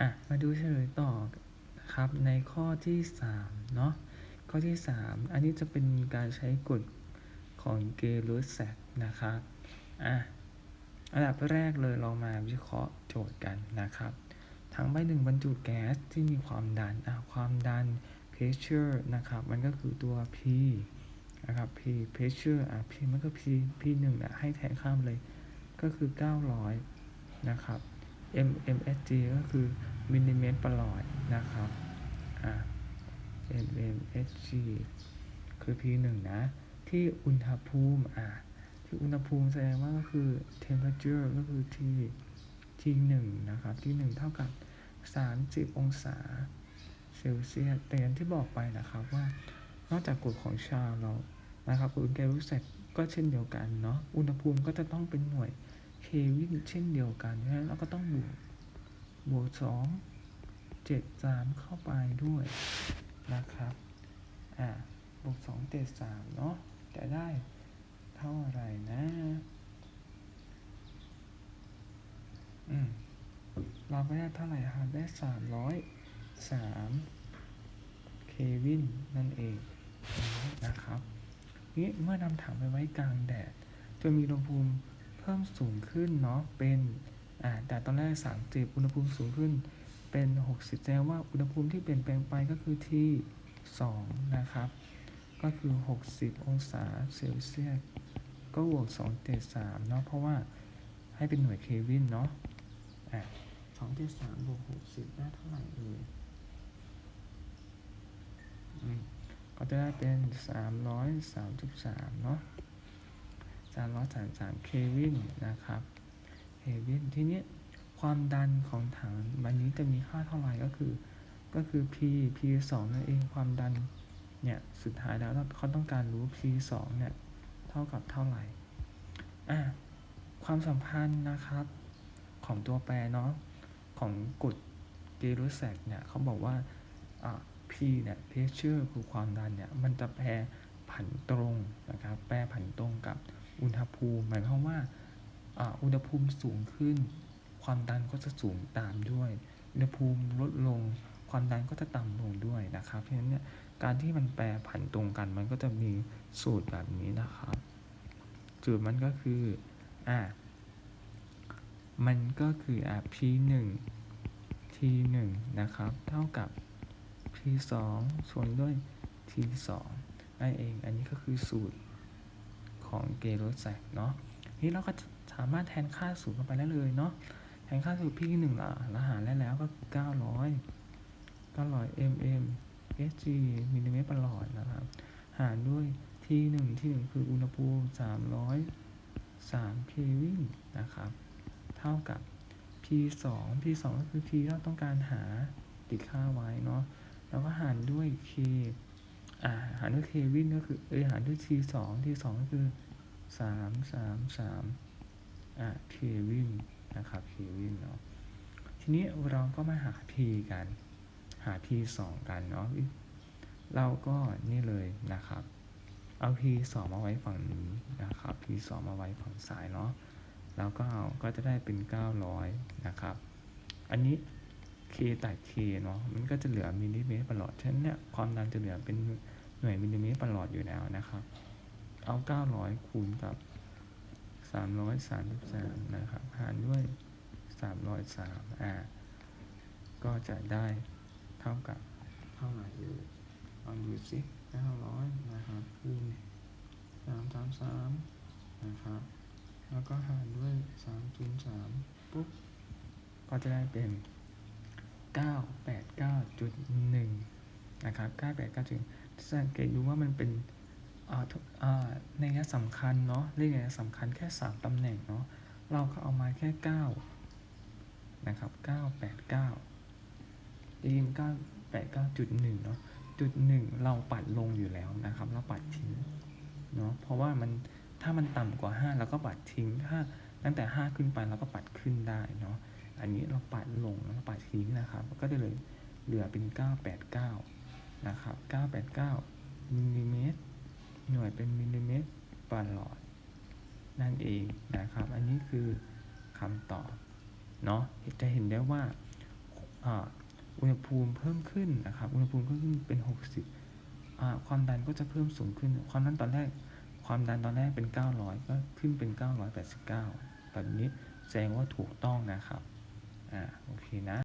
อะมาดูเฉลยต่อครับในข้อที่3เนาะข้อที่ 3 อันนี้จะเป็นการใช้กฎของเกลูสแซกนะครับอะอันดับแรกเลยเรามาวิเคราะห์โจทย์กันนะครับถังใบหนึ่งบรรจุแก๊สที่มีความดันอะความดัน pressure นะครับ มันก็คือตัว P นะครับ P pressure อะ P มันก็ P P 1อะให้แทนข้ามเลย ก็คือ 900 นะครับ MMSG ก็คือมินิเมนต์ประ Ploy นะครับ อ่า MMSG คือ P1 นะ ที่อุณหภูมิ อ่า ที่อุณหภูมิแสดงว่าก็คือ temperature ก็คือ T T1 นะครับที่1เท่ากับ 30 องศาเซลเซียส แต่อย่างที่บอกไปนะครับว่านอกจากกฎของชาเรา นะครับกฎเกลูเซตก็เช่นเดียวกันเนาะ อุณหภูมิก็จะต้องเป็นหน่วย ควินเช่นเดียวกันนะแล้วก็ต้องบวกบวกสองเจ็ดสามเข้าไปด้วยนะครับ อ่าบวกสองเจ็ดสามเนาะจะได้เท่าไรนะ อืม เราไปได้เท่าไหร่ครับ ได้สามร้อยสามเควินนั่นเองนะครับ นี่เมื่อนำถังไปไว้กลางแดด จะมีอุณหภูมิ เพิ่มสูงขึ้นเนาะเป็นอ่าแต่ตอนแรก 30 อุณหภูมิสูงขึ้นเป็น 60แสดงว่าอุณหภูมิที่เปลี่ยนแปลงไปก็คือที่ 2 นะครับ ก็คือ 60 องศาเซลเซียสก็บวก2เจ็ด3เนาะเพราะว่าให้เป็นหน่วยเควินเนาะอะ2เจ็ด3บวก60ได้เท่าไหร่เอ่ยก็จะได้เป็น333 เนาะ 333เควินนะครับเควินทีนี้ความดันของถังมันนี้จะมีค่าเท่าไหร่ก็คือ ก็คือ P P 2นั่นเองความดันเนี่ยสุดท้ายแล้วเขาต้องการรู้ P 2เนี่ยเท่ากับเท่าไหร่อะความสัมพันธ์นะครับของตัวแปรเนาะของกฎเกลูแซกเนี่ยเขาบอกว่าอ่า P เนี่ย pressure คือความดันเนี่ยมันจะแปรผันตรงนะครับแปรผันตรงกับ อุณหภูมิ หมายความว่าอุณหภูมิสูงขึ้น ความดันก็จะสูงตามด้วย อุณหภูมิลดลง ความดันก็จะต่ำลงด้วยนะครับ เพราะฉะนั้นเนี่ยการที่มันแปรผันตรงกันมันก็จะมีสูตรแบบนี้นะครับสูตรมันก็คืออ่ามันก็คืออ่า P 1 T 1นะครับ เท่ากับ P 2ส่วนด้วย T 2นั่นเอง อันนี้ก็คือสูตร ของเกโรแซกเนาะนี่เราก็สามารถแทนค่าสูตรเข้าไปได้เลยเนาะแทนค่าสูตร P 1ละรหารได้แล้วก็คือ 900 900 mm Sg มิลลิเมตรประหลอดนะครับ หารด้วย T 1 T 1คืออุณหภูมิ 303เควินนะครับ เท่ากับ P 2 P 2ก็คือ T ที่เราต้องการหาติดค่าไว้เนาะแล้วก็หารด้วย k หารด้วย k วินก็คือเอ้ยหารด้วย t สอง t สองก็คือสามสามสามอ่า k วินนะครับ k วินเนาะทีนี้เราก็มาหา p กัน หา p สองกันเนาะเราก็นี่เลยนะครับ เอา p สองมาไว้ฝั่งนี้นะครับ p สองมาไว้ฝั่งซ้ายเนาะแล้วก็เอาก็จะได้เป็น 900 นะครับ อันนี้ k ตัด k เนาะมันก็จะเหลือมิลลิเมตรประหลอดฉะนั้นเนี่ยความดันจะเหลือเป็น หน่วยมิลลิเมตรประหลอดอยู่แล้วนะครับ เอา 900 คูณกับ 333 นะครับหารด้วย 303อ่าก็จะได้เท่ากับเท่าไหร่อยู่ลองดูสิ900 นะครับคูณ333 นะครับ แล้วก็หารด้วย 303 ปุ๊บ ก็จะได้เป็น 989.1 นะครับ989.1สังเกตดูว่ามันเป็นในยะสำคัญเนาะเลขในยะสำคัญแค่ 3ตำแหน่งเนาะเราก็เอามาแค่ 9 นะครับ 989ยิง989.1เนาะจุดหนึ่งเราปัดลงอยู่แล้วนะครับ เราปัดทิ้งเนาะเพราะว่ามันถ้ามันต่ำกว่า 5 เราก็ปัดทิ้งถ้าตั้งแต่ 5 ขึ้นไปเราก็ปัดขึ้นได้เนาะอันนี้เราปัดลงแล้วปัดทิ้งนะครับ ก็จะเลยเหลือเป็น 989 นะครับ 989 มิลลิเมตร หน่วยเป็นมิลลิเมตรปลอด นั่นเองนะครับ อันนี้คือคำตอบ เนาะจะเห็นได้ว่าอุณหภูมิเพิ่มขึ้นนะครับ อุณหภูมิเพิ่มขึ้นเป็น 60 ความดันก็จะเพิ่มสูงขึ้น ความดันตอนแรก ความดันตอนแรกเป็น 900 ก็ขึ้นเป็น 989 แบบนี้แสดงว่าถูกต้องนะครับ อ่า โอเคนะ